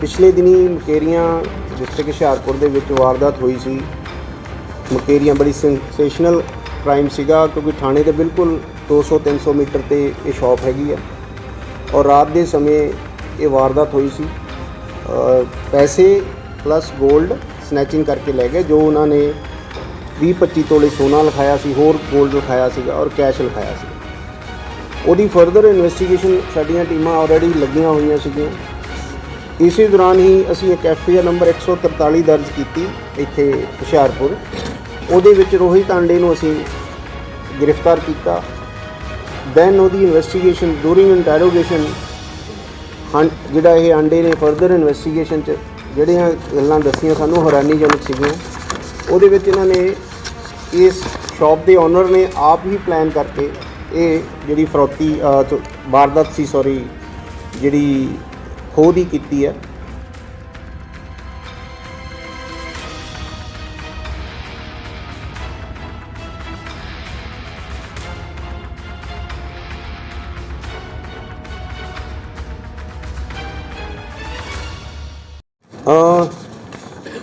ਪਿਛਲੇ ਦਿਨੀ ਮਕੇਰੀਆਂ ਡਿਸਟ੍ਰਿਕਟ ਹੁਸ਼ਿਆਰਪੁਰ ਦੇ ਵਿੱਚ ਵਾਰਦਾਤ ਹੋਈ ਸੀ। ਮਕੇਰੀਆਂ ਬੜੀ ਸੈਂਸੇਸ਼ਨਲ ਕ੍ਰਾਈਮ ਸੀਗਾ ਕਿਉਂਕਿ ਥਾਣੇ ਦੇ ਬਿਲਕੁਲ 200-300 ਮੀਟਰ ਤੇ ਇਹ ਸ਼ਾਪ ਹੈਗੀ ਆ। ਔਰ ਰਾਤ ਦੇ ਸਮੇਂ ਇਹ ਵਾਰਦਾਤ ਹੋਈ ਸੀ। ਪੈਸੇ ਪਲੱਸ 골ਡ ਸਨੈਚਿੰਗ ਕਰਕੇ ਲੈ ਗਏ, ਜੋ ਉਹਨਾਂ ਨੇ 20-25 ਤੋਲੇ ਸੋਨਾ ਲਿਖਾਇਆ ਸੀ, ਹੋਰ 골ਡ ਲਿਖਾਇਆ ਸੀਗਾ ਔਰ ਕੈਸ਼ ਲਿਖਾਇਆ ਸੀ। ਉਹਦੀ ਫਰਦਰ ਇਨਵੈਸਟੀਗੇਸ਼ਨ ਸਾਡੀਆਂ ਟੀਮਾਂ ਆਲਰੇਡੀ ਲੱਗੀਆਂ ਹੋਈਆਂ ਸੀਗੀਆਂ। ਇਸੇ ਦੌਰਾਨ ਹੀ ਅਸੀਂ ਇੱਕ ਐਫ ਆਈ ਆਰ ਨੰਬਰ 143 ਦਰਜ ਕੀਤੀ ਇੱਥੇ ਹੁਸ਼ਿਆਰਪੁਰ। ਉਹਦੇ ਵਿੱਚ ਰੋਹਿਤ ਆਂਡੇ ਨੂੰ ਅਸੀਂ ਗ੍ਰਿਫਤਾਰ ਕੀਤਾ। ਦੈਨ ਉਹਦੀ ਇਨਵੈਸਟੀਗੇਸ਼ਨ ਡੂਰਿੰਗ ਇੰਟਰੋਗੇਸ਼ਨ ਹਾਂ, ਜਿਹੜਾ ਇਹ ਆਂਡੇ ਨੇ ਫਰਦਰ ਇਨਵੈਸਟੀਗੇਸ਼ਨ ਚ, ਜਿਹੜੀਆਂ ਗੱਲਾਂ ਦੱਸੀਆਂ ਸਾਨੂੰ ਹੈਰਾਨੀਜਨਕ ਸੀਗੀਆਂ। ਉਹਦੇ ਵਿੱਚ ਇਹਨਾਂ ਨੇ ਇਸ ਸ਼ਾਪ ਦੇ ਓਨਰ ਨੇ ਆਪ ਹੀ ਪਲਾਨ ਕਰਕੇ ਇਹ ਜਿਹੜੀ ਫਰੌਤੀ ਵਾਰਦਾਤ ਸੀ ਸੌਰੀ ਜਿਹੜੀ ਖੋਹ ਦੀ ਕੀਤੀ ਹੈ।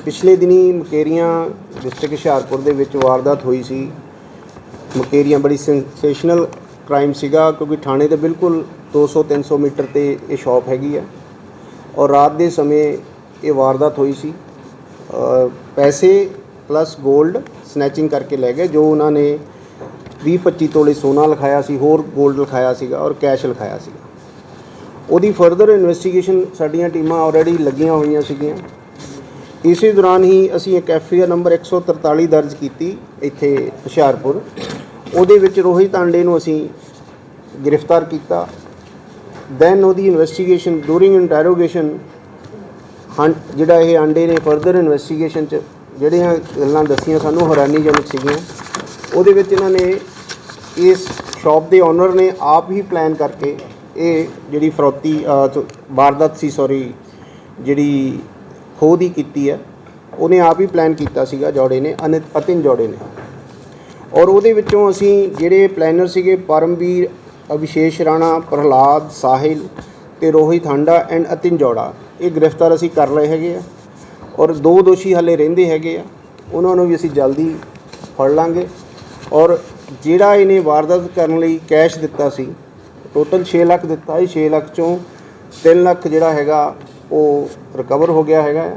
ਪਿਛਲੇ ਦਿਨੀ ਮਕੇਰੀਆਂ ਡਿਸਟ੍ਰਿਕਟ ਹੁਸ਼ਿਆਰਪੁਰ ਦੇ ਵਿੱਚ ਵਾਰਦਾਤ ਹੋਈ ਸੀ। ਮਕੇਰੀਆਂ ਬੜੀ ਸੈਂਸੇਸ਼ਨਲ ਕ੍ਰਾਈਮ ਸੀਗਾ, ਕਿਉਂਕਿ ਥਾਣੇ ਦੇ ਬਿਲਕੁਲ 200-300 ਮੀਟਰ ਤੇ ਇਹ ਸ਼ਾਪ ਹੈਗੀ ਆ। ਔਰ ਰਾਤ ਦੇ ਸਮੇਂ ਇਹ ਵਾਰਦਾਤ ਹੋਈ ਸੀ। ਪੈਸੇ ਪਲੱਸ 골ਡ ਸਨੈਚਿੰਗ ਕਰਕੇ ਲੈ ਗਏ, ਜੋ ਉਹਨਾਂ ਨੇ 20-25 ਤੋਲੇ ਸੋਨਾ ਲਿਖਾਇਆ ਸੀ, ਹੋਰ 골ਡ ਲਿਖਾਇਆ ਸੀਗਾ ਔਰ ਕੈਸ਼ ਲਿਖਾਇਆ ਸੀਗਾ। ਉਹਦੀ ਫਰਦਰ ਇਨਵੈਸਟੀਗੇਸ਼ਨ ਸਾਡੀਆਂ ਟੀਮਾਂ ਆਲਰੇਡੀ ਲੱਗੀਆਂ ਹੋਈਆਂ ਸੀਗੀਆਂ। ਇਸੇ ਦੌਰਾਨ ਹੀ ਅਸੀਂ ਇੱਕ ਐਫ ਆਈ ਆਰ ਨੰਬਰ 143 ਦਰਜ ਕੀਤੀ ਇੱਥੇ ਹੁਸ਼ਿਆਰਪੁਰ। ਉਹਦੇ ਵਿੱਚ ਰੋਹਿਤ ਆਂਡੇ ਨੂੰ ਅਸੀਂ ਗ੍ਰਿਫਤਾਰ ਕੀਤਾ। ਦੈਨ ਉਹਦੀ ਇਨਵੈਸਟੀਗੇਸ਼ਨ ਡੂਰਿੰਗ ਇੰਟਰੋਗੇਸ਼ਨ ਹਾਂ ਜਿਹੜਾ ਇਹ ਆਂਡੇ ਨੇ ਫਰਦਰ ਇਨਵੈਸਟੀਗੇਸ਼ਨ ਚ ਜਿਹੜੀਆਂ ਗੱਲਾਂ ਦੱਸੀਆਂ, ਸਾਨੂੰ ਹੈਰਾਨੀਜਨਕ ਸੀਗੀਆਂ। ਉਹਦੇ ਵਿੱਚ ਇਹਨਾਂ ਨੇ ਇਸ ਸ਼ਾਪ ਦੇ ਓਨਰ ਨੇ ਆਪ ਹੀ ਪਲਾਨ ਕਰਕੇ ਇਹ ਜਿਹੜੀ ਫਰੋਤੀ ਵਾਰਦਾਤ ਸੀ ਸੌਰੀ ਜਿਹੜੀ ਖੋਹ ਦੀ ਕੀਤੀ ਹੈ, ਉਹਨੇ ਆਪ ਹੀ ਪਲਾਨ ਕੀਤਾ ਸੀਗਾ, ਜੋੜੇ ਨੇ, ਅਨਿਤ ਅਤਿਨ ਜੋੜੇ ਨੇ। ਔਰ ਉਹਦੇ ਵਿੱਚੋਂ ਅਸੀਂ ਜਿਹੜੇ ਪਲੈਨਰ ਸੀਗੇ, ਪਰਮਵੀਰ ਅਭਿਸ਼ੇਸ਼ ਰਾਣਾ, ਪ੍ਰਹਲਾਦ, ਸਾਹਿਲ ਤੇ ਰੋਹਿਤ ਹਾਂਡਾ ਐਂਡ ਅਤਿਨ ਜੋੜਾ, ਇਹ ਗ੍ਰਿਫਤਾਰ ਅਸੀਂ ਕਰ ਲਏ ਹੈਗੇ ਆ। ਔਰ ਦੋ ਦੋਸ਼ੀ ਹਲੇ ਰਹਿੰਦੇ ਹੈਗੇ ਆ। ਉਹਨਾਂ ਨੂੰ ਵੀ ਅਸੀਂ ਜਲਦੀ ਫੜ ਲਾਂਗੇ। ਔਰ ਜਿਹੜਾ ਇਹਨੇ ਵਾਰਦਾਤ ਕਰਨ ਲਈ ਕੈਸ਼ ਦਿੱਤਾ ਸੀ, ਟੋਟਲ 6 ਲੱਖ ਦਿੱਤਾ ਸੀ 6 ਲੱਖ ਚੋਂ 3 ਲੱਖ ਜਿਹੜਾ ਹੈਗਾ ਉਹ ਰਿਕਵਰ ਹੋ ਗਿਆ ਹੈਗਾ। ਆ।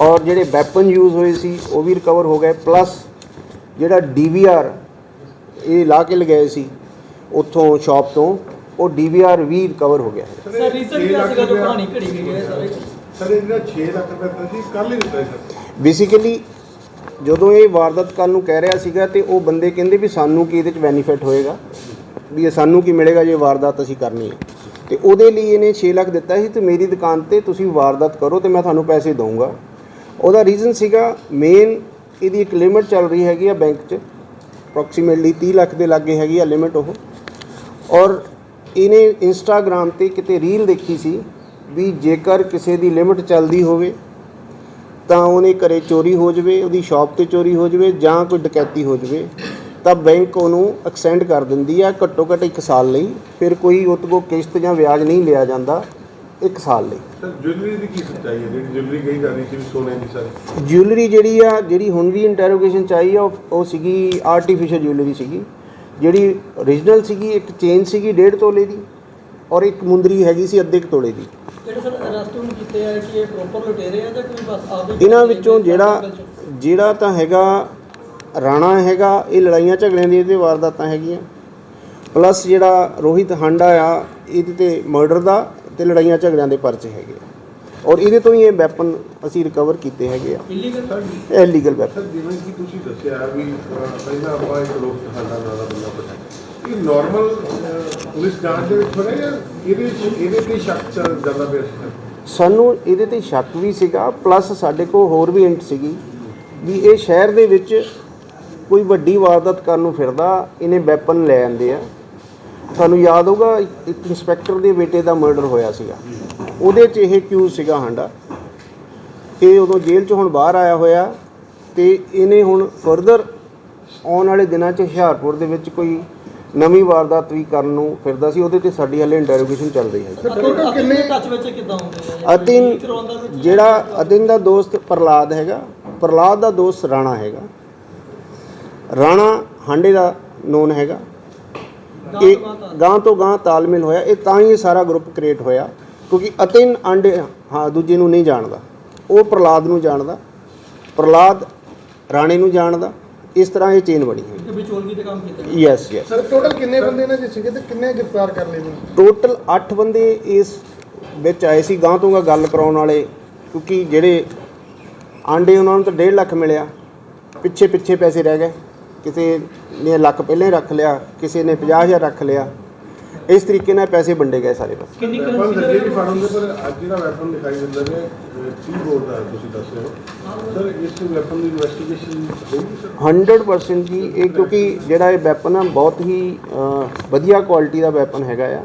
ਔਰ ਜਿਹੜੇ ਵੈਪਨ ਯੂਜ਼ ਹੋਏ ਸੀ, ਉਹ ਵੀ ਰਿਕਵਰ ਹੋ ਗਏ ਪਲੱਸ ਜਿਹੜਾ ਡੀਵੀਆਰ ਇਹ ਲਾ ਕੇ ਲਗਾਏ ਸੀ ਉੱਥੋਂ ਸ਼ਾਪ ਤੋਂ ਉਹ ਡੀਵੀਆਰ ਵੀ ਰਿਕਵਰ ਹੋ ਗਿਆ ਹੈ। ਸਰ ਰੀਸੈਂਟ ਕਿਹਾ ਸੀਗਾ ਜੋ ਕਹਾਣੀ ਘੜੀ ਗਈ ਹੈ ਸਾਰੇ। ਸਰ ਇਹਨਾਂ 6 ਲੱਖ ਰੁਪਏ ਤਾਂ ਜੀ ਕੱਲ ਹੀ ਦਿੱਤਾ ਸੀ ਸਰ। ਬੇਸਿਕਲੀ ਜਦੋਂ ਇਹ ਵਾਰਦਾਤ ਕਰਨ ਨੂੰ ਕਹਿ ਰਿਹਾ ਸੀਗਾ ਤੇ ਉਹ ਬੰਦੇ ਕਹਿੰਦੇ ਵੀ ਸਾਨੂੰ ਕੀ ਇਹਦੇ ਚ ਬੈਨੀਫਿਟ ਹੋਏਗਾ? ਵੀ ਇਹ ਸਾਨੂੰ ਕੀ ਮਿਲੇਗਾ ਜੇ ਵਾਰਦਾਤ ਅਸੀਂ ਕਰਨੀ ਹੈ? ਤੇ ਉਹਦੇ ਲਈ ਇਹਨੇ 6 ਲੱਖ ਦਿੱਤਾ ਸੀ ਤੇ ਮੇਰੀ ਦੁਕਾਨ ਤੇ ਤੁਸੀਂ ਵਾਰਦਾਤ ਕਰੋ ਤੇ ਮੈਂ ਤੁਹਾਨੂੰ ਪੈਸੇ ਦਊਂਗਾ। ਉਹਦਾ ਰੀਜ਼ਨ ਸੀਗਾ ਮੇਨ ਇਹਦੀ ਇੱਕ ਲਿਮਿਟ ਚੱਲ ਰਹੀ ਹੈਗੀ ਆ ਬੈਂਕ 'ਚ। ਅਪਰੋਕਸੀਮੇਟਲੀ 30 ਲੱਖ ਦੇ ਲਾਗੇ ਹੈਗੀ ਆ ਲਿਮਿਟ ਉਹ। ਔਰ ਇਹਨੇ ਇੰਸਟਾਗ੍ਰam ਤੇ ਕਿਤੇ ਰੀਲ ਦੇਖੀ ਸੀ ਵੀ ਜੇਕਰ ਕਿਸੇ ਦੀ ਲਿਮਿਟ ਚੱਲਦੀ ਹੋਵੇ, ਤਾਂ ਉਹਨੇ ਘਰੇ ਚੋਰੀ ਹੋ ਜਾਵੇ, ਉਹਦੀ ਸ਼ਾਪ ਤੇ ਚੋਰੀ ਹੋ ਜਾਵੇ ਜਾਂ ਕੋਈ ਡਕੈਤੀ ਹੋ ਜਾਵੇ, ਤਾਂ ਬੈਂਕ ਉਹਨੂੰ ਐਕਸਟੈਂਡ ਕਰ ਦਿੰਦੀ ਆ ਘੱਟੋ ਘੱਟ 1 ਸਾਲ ਲਈ। ਫਿਰ ਕੋਈ ਉਹਦੇ ਕਿਸ਼ਤ ਜਾਂ ਵਿਆਜ ਨਹੀਂ ਲਿਆ ਜਾਂਦਾ। 1 ਸਾਲ ਲਈ। ਸਰ ਜੁਐਲਰੀ ਦੀ ਕੀ ਸੱਚਾਈ ਹੈ? ਜਿਹੜੀ ਜੁਐਲਰੀ ਕਹੀ ਜਾ ਰਹੀ ਸੀ ਸੋਨੇ ਦੀ ਸਾਰੀ। ਜਿਊਲਰੀ ਜਿਹੜੀ ਆ ਜਿਹੜੀ ਹੁਣ ਵੀ ਇੰਟਰੋਗੇਸ਼ਨ ਚ ਆਈ ਆ ਉਹ- ਉਹ ਸੀਗੀ ਆਰਟੀਫੀਸ਼ੀਅਲ ਜਿਊਲਰੀ ਸੀਗੀ। ਜਿਹੜੀ origignal ਸੀਗੀ ਇੱਕ ਚੇਨ ਸੀਗੀ 1.5 ਤੋਲੇ ਦੀ ਔਰ ਇੱਕ ਮੁੰਦਰੀ ਹੈਗੀ ਸੀ ਅੱਧੇ ਕੁ ਤੋਲੇ ਦੀ। ਜਿਹੜੇ ਸਰ ਅਰੈਸਟ ਹੁਣ ਕੀਤੇ ਆ ਕਿ ਇਹ ਪ੍ਰੋਪਰ ਲੁਟੇਰੇ ਆ ਜਾਂ ਕੋਈ ਬਸ ਆਪਦੇ ਇਹਨਾਂ ਵਿੱਚੋਂ ਜਿਹੜਾ ਜਿਹੜਾ ਤਾਂ ਹੈਗਾ ਰਾਣਾ ਹੈਗਾ ਇਹ ਲੜਾਈਆਂ ਝਗੜਿਆਂ ਦੀ ਇਹਦੇ ਵਾਰਦਾਤਾਂ ਹੈਗੀਆਂ। ਪਲੱਸ ਜਿਹੜਾ ਰੋਹਿਤ ਹਾਂਡਾ ਆ ਇਹਦੇ ਤੇ ਮਰਡਰ ਦਾ ਤੇ ਲੜਾਈਆਂ ਝਗੜਿਆਂ ਦੇ ਪਰਚੇ ਹੈਗੇ ਆ। ਔਰ ਇਹਦੇ ਤੋਂ ਹੀ ਇਹ ਵੈਪਨ ਅਸੀਂ ਰਿਕਵਰ ਕੀਤੇ ਹੈਗੇ ਆ। ਇਲੀਗਲ ਸਰ ਇਹ ਲੀਗਲ ਵੈਪਨ ਸਰ ਜਿਵੇਂ ਕਿ ਤੁਸੀਂ ਦੱਸਿਆ ਵੀ ਅਹ, ਪਹਿਲਾਂ ਆਪਾਂ ਇੱਕ ਲੋਕ ਸਾਡਾ ਨਾਂ ਦਾ ਬੰਦਾ ਪਤਾ ਇਹ ਨਾਰਮਲ ਪੁਲਿਸ ਜਾਂਚ ਦੇ ਵਿੱਚ ਹੋਇਆ ਜਾਂ ਇਹਦੇ ਇਹਦੇ ਤੇ ਸ਼ੱਕ ਚੱਲ ਜਾਂਦਾ ਪਿਆ ਸੀ। ਸਰ ਸਾਨੂੰ ਇਹਦੇ ਤੇ ਸ਼ੱਕ ਵੀ ਸੀਗਾ ਪਲੱਸ ਸਾਡੇ ਕੋਲ ਹੋਰ ਵੀ ਹਿੰਟ ਸੀਗੀ ਵੀ ਇਹ ਸ਼ਹਿਰ ਦੇ ਵਿੱਚ ਕੋਈ ਵੱਡੀ ਵਾਰਦਾਤ ਕਰਨ ਨੂੰ ਫਿਰਦਾ ਇਹਨੇ ਵੈਪਨ ਲੈ ਆਂਦੇ ਆ। ਤੁਹਾਨੂੰ ਯਾਦ ਹੋਊਗਾ ਇੱਕ ਇੰਸਪੈਕਟਰ ਦੇ ਬੇਟੇ ਦਾ ਮਰਡਰ ਹੋਇਆ ਸੀਗਾ। ਉਹਦੇ 'ਚ ਇਹ ਕਿਊਜ਼ ਸੀਗਾ ਹਾਂਡਾ ਇਹ ਉਦੋਂ ਜੇਲ੍ਹ 'ਚ ਹੁਣ ਬਾਹਰ ਆਇਆ ਹੋਇਆ ਤੇ ਇਹਨੇ ਹੁਣ ਫਰਦਰ ਆਉਣ ਵਾਲੇ ਦਿਨਾਂ 'ਚ ਹੁਸ਼ਿਆਰਪੁਰ ਦੇ ਵਿੱਚ ਕੋਈ ਨਵੀਂ ਵਾਰਦਾਤ ਵੀ ਕਰਨ ਨੂੰ ਫਿਰਦਾ ਸੀ। ਉਹਦੇ ਤੇ ਸਾਡੀ ਹਲੇ ਇੰਟਰੋਗੇਸ਼ਨ ਚੱਲ ਰਹੀ ਹੈ ਕਿੰਨੇ ਟੱਚ ਵਿੱਚ ਕਿੱਦਾਂ ਹੁੰਦੇ ਆ ਅਤਿਨ ਕਰਵਾਉਂਦਾ ਵਿੱਚ ਜਿਹੜਾ ਅਤਿਨ ਦਾ ਦੋਸਤ ਪ੍ਰਲਾਦ ਹੈਗਾ ਪ੍ਰਲਾਦ ਦਾ ਦੋਸਤ ਰਾਣਾ ਹੈਗਾ। ਰਾਣਾ ਹਾਂਡੇ ਦਾ ਨੋਨ ਹੈਗਾ। ਇਹ ਗਾਂ ਤੋਂ ਗਾਂ ਤਾਲਮੇਲ ਹੋਇਆ ਇਹ ਤਾਂ ਹੀ ਇਹ ਸਾਰਾ ਗਰੁੱਪ ਕ੍ਰੀਏਟ ਹੋਇਆ ਕਿਉਂਕਿ ਅਤਿਨ ਆਂਡੇ ਹਾਂ ਦੂਜੇ ਨੂੰ ਨਹੀਂ ਜਾਣਦਾ। ਉਹ ਪ੍ਰਲਾਦ ਨੂੰ ਜਾਣਦਾ ਪ੍ਰਲਾਦ ਰਾਣੇ ਨੂੰ ਜਾਣਦਾ ਇਸ ਤਰ੍ਹਾਂ ਇਹ ਚੇਨ ਬਣੀ ਹੈ ਕਿ ਵਿਚੋਲਗੀ ਤੇ ਕੰਮ ਕੀਤਾ। ਯੈਸ ਯੈਸ ਸਰ ਟੋਟਲ ਕਿੰਨੇ ਬੰਦੇ ਨੇ ਜੇ ਸੀਗੇ ਤੇ ਕਿੰਨੇ ਗ੍ਰਿਫਤਾਰ ਕਰ ਲਏ ਨੇ? ਟੋਟਲ 8 ਬੰਦੇ ਇਸ ਵਿੱਚ ਆਏ ਸੀ ਗਾਂ ਤੋਂ ਗਾਂ ਗੱਲ ਕਰਾਉਣ ਵਾਲੇ ਕਿਉਂਕਿ ਜਿਹੜੇ ਆਂਡੇ ਉਹਨਾਂ ਨੂੰ ਤਾਂ 1.5 ਲੱਖ ਮਿਲਿਆ ਪਿੱਛੇ ਪਿੱਛੇ ਪੈਸੇ ਰਹਿ ਗਏ ਕਿਸੇ ਨੇ ਲੱਖ ਪਹਿਲਾਂ ਹੀ ਰੱਖ ਲਿਆ ਕਿਸੇ ਨੇ 50000 ਰੱਖ ਲਿਆ। ਇਸ ਤਰੀਕੇ ਨਾਲ ਪੈਸੇ ਵੰਡੇ ਗਏ ਸਾਰੇ ਪਾਸੇ। ਕਿੰਨੀ ਵੈਪਨ ਕਰੰਸੀ ਲੱਗੇ ਵੀ ਫੜ ਹੁੰਦੇ ਪਰ ਅੱਜ ਜਿਹੜਾ ਵੈਪਨ ਦਿਖਾਈ ਦਿੰਦਾ ਨੇ ਕੀ ਬੋਰਡ ਦਾ ਤੁਸੀਂ ਦੱਸ ਰਹੇ ਹੋ? ਸਰ ਇਸ ਵੈਪਨ ਦੀ ਇਨਵੈਸਟੀਗੇਸ਼ਨ ਹੋਈ ਸਰ? 100% ਜੀ ਇਹ ਕਿਉਂਕਿ ਜਿਹੜਾ ਇਹ ਵੈਪਨ ਆ ਬਹੁਤ ਹੀ ਵਧੀਆ ਕੁਆਲਿਟੀ ਦਾ ਵੈਪਨ ਹੈਗਾ ਆ।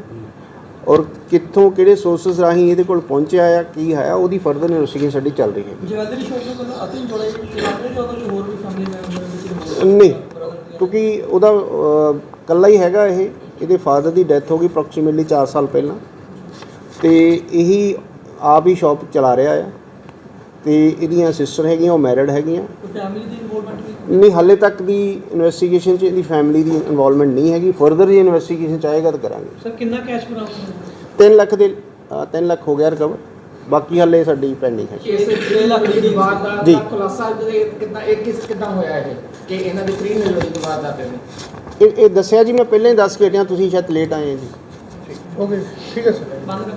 ਔਰ ਕਿੱਥੋਂ ਕਿਹੜੇ ਸੋਰਸਸ ਰਾਹੀਂ ਇਹਦੇ ਕੋਲ ਪਹੁੰਚਿਆ ਆ ਕੀ ਹੈ ਉਹਦੀ ਫਰਦਰ ਇਨਵੈਸਟੀਗੇਸ਼ਨ ਸਾਡੀ ਚੱਲ ਰਹੀ ਹੈ। ਜਵੈਲਰੀ ਸ਼ੋਪ ਤੋਂ ਅਤਿਨ ਜੋੜੇ ਚਲਾਉਂਦੇ ਜਾਂ ਉਹਦਾ ਕੋਈ ਹੋਰ ਵੀ ਫੈਮਿਲੀ ਮੈਂਬਰ ਨਹੀਂ ਕਿਉਂਕਿ ਉਹਦਾ ਅ, ਇਕੱਲਾ ਹੀ ਹੈਗਾ ਇਹ। ਇਹਦੇ ਫਾਦਰ ਦੀ ਡੈਥ ਹੋ ਗਈ ਅਪਰੋਕਸੀਮੇਟਲੀ 4 ਸਾਲ ਪਹਿਲਾਂ। ਤੇ ਇਹੀ ਆਪ ਹੀ ਸ਼ਾਪ ਚਲਾ ਰਿਹਾ ਆ। ਤੇ ਇਹਦੀਆਂ ਸਿਸਟਰ ਹੈਗੀਆਂ ਉਹ ਮੈਰਿਡ ਹੈਗੀਆਂ। ਕੋਈ ਫੈਮਿਲੀ ਦੀ ਇਨਵੋਲਵਮੈਂਟ ਵੀ ਨਹੀਂ ਹਾਲੇ ਤੱਕ ਦੀ ਇਨਵੈਸਟੀਗੇਸ਼ਨ 'ਚ ਇਹਦੀ ਫੈਮਿਲੀ ਦੀ ਇਨਵੋਲਵਮੈਂਟ ਨਹੀਂ ਹੈਗੀ। ਫਰਦਰ ਦੀ ਇਨਵੈਸਟੀਗੇਸ਼ਨ ਚਾਹੇਗਾ ਤਾਂ ਕਰਾਂਗੇ। ਸਰ ਕਿੰਨਾ ਕੈਸ਼ ਬਰਾਮਦ 3 ਲੱਖ ਦੇ 3 ਲੱਖ ਹੋ ਗਿਆ ਰਿਕਵਰ ਬਾਕੀ ਹਾਲੇ ਸਾਡੀ ਪੈਂਡਿੰਗ ਹੈ। ਇਸ ਜਿਹੜੀ ਵਾਰਦਾਤ ਜੀ। ਦਾ ਖੁਲਾਸਾ ਜਿਹੜੇ ਕਿੱਦਾਂ ਇਹ ਕਿਸ ਕਿੱਦਾਂ ਹੋਇਆ ਇਹ? ਕਿ ਇਹਨਾਂ ਦੇ ਪ੍ਰੀ ਨਿਰਵਚਿਤ ਵਾਰਦਾਤ ਨੇ ਇਹ ਇਹ ਦੱਸਿਆ ਜੀ ਮੈਂ ਪਹਿਲਾਂ ਹੀ ਦੱਸ ਕੇ ਹਟਿਆ ਤੁਸੀਂ ਸ਼ਾਇਦ ਲੇਟ ਆਏ ਹੋ ਜੀ। ਓਕੇ ਠੀਕ ਹੈ ਸਰ ਬੰਦ ਕਰ।